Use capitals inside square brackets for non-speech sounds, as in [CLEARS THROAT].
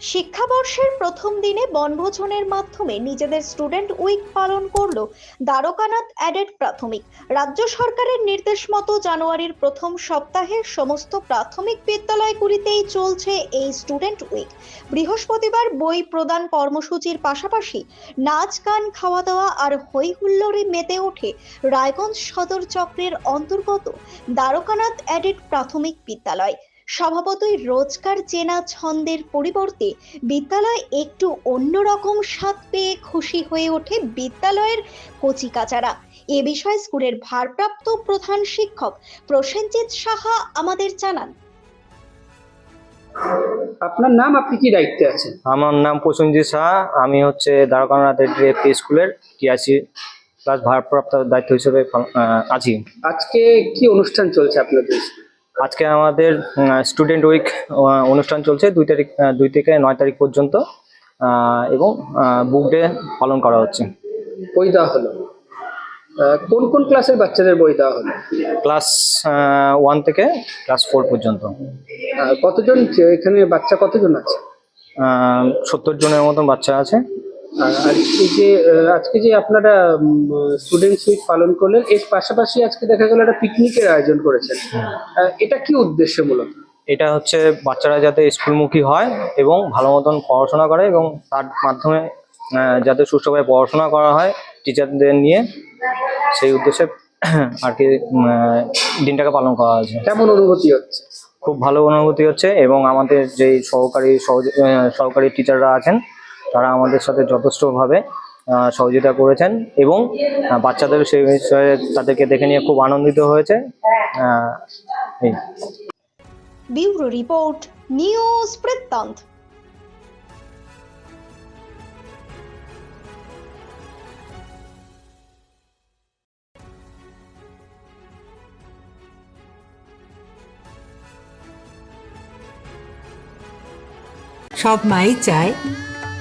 শিক্ষাবর্ষের প্রথম দিনে বনভোজনের মাধ্যমে নিজেদের স্টুডেন্ট উইক পালন করল দ্বারকানাথ অ্যাডেড প্রাথমিক। রাজ্য সরকারের নির্দেশ মতো জানুয়ারির প্রথম সপ্তাহে সমস্ত প্রাথমিক বিদ্যালয়গুলিতেই চলছে এই স্টুডেন্ট উইক। বৃহস্পতিবার বই প্রদান কর্মসূচির পাশাপাশি নাচ, গান খাওয়া দাওয়া আর হই হুল্লোড়ে মেতে ওঠে রায়গঞ্জ সদর চক্রের অন্তর্গত দ্বারকানাথ অ্যাডেড প্রাথমিক বিদ্যালয়। স্বভাবতই রোজকার চেনা ছন্দের পরিবর্তে বিদ্যালয় একটু অন্যরকম স্বাদ পেয়ে খুশি হয়ে ওঠে বিদ্যালয়ের কচিকাচারা। এ বিষয়ে স্কুলের ভারপ্রাপ্ত প্রধান শিক্ষক প্রসেনজিৎ সাহা আমাদের জানান। আপনার নাম আপনি কি দায়িত্বে আছেন? আমার নাম প্রসেনজিৎ সাহা আমি হচ্ছে দ্বারকানাথ এপি স্কুলের টিআরসি ক্লাস ভারপ্রাপ্ত দায়িত্ব হিসেবে আছি। আজকে কি অনুষ্ঠান চলছে আপনাদের স্কুলে? আজকে আমাদের স্টুডেন্ট উইক অনুষ্ঠান চলছে দুই তারিখ দুই থেকে নয় তারিখ পর্যন্ত এবং বুক ডে পালন করা হচ্ছে। বই দেওয়া হলো। কোন কোন ক্লাসের বাচ্চাদের বই দেওয়া হলো? ক্লাস ওয়ান থেকে ক্লাস ফোর পর্যন্ত। কতজন এখানে বাচ্চা কতজন আছে? সত্তর জনের মতন বাচ্চা আছে। আর এই যে আজকে যে আপনারা স্টুডেন্টস উইক পালন করলেন এর পাশাপাশি আজকে দেখা গেল একটা পিকনিকের আয়োজন করেছেন। আহ, এটা কি উদ্দেশ্য মূলত? এটা হচ্ছে বাচ্চারা যাতে স্কুলমুখী হয় এবং ভালো মতন পড়াশোনা করে এবং তার মাধ্যমে যাতে সুষ্ঠুভাবে পড়াশোনা করা হয় টিচারদের নিয়ে। সেই উদ্দেশ্যে [CLEARS THROAT] আর কি দিনটাকে পালন করা হয়েছে। কেমন অনুভূতি হচ্ছে? খুব ভালো অনুভূতি হচ্ছে এবং আমাদের যেই সহকারী সহকারী টিচাররা আছেন তারা আমাদের সাথে যথেষ্টভাবে সহযোগিতা করেছেন এবং বাচ্চাদের সেই বিষয়ে তাদেরকে দেখে নিয়ে খুব আনন্দিত হয়েছে। আহ, এই। ব্যুরো রিপোর্ট নিউজ বৃত্তান্ত। সব মাই চায়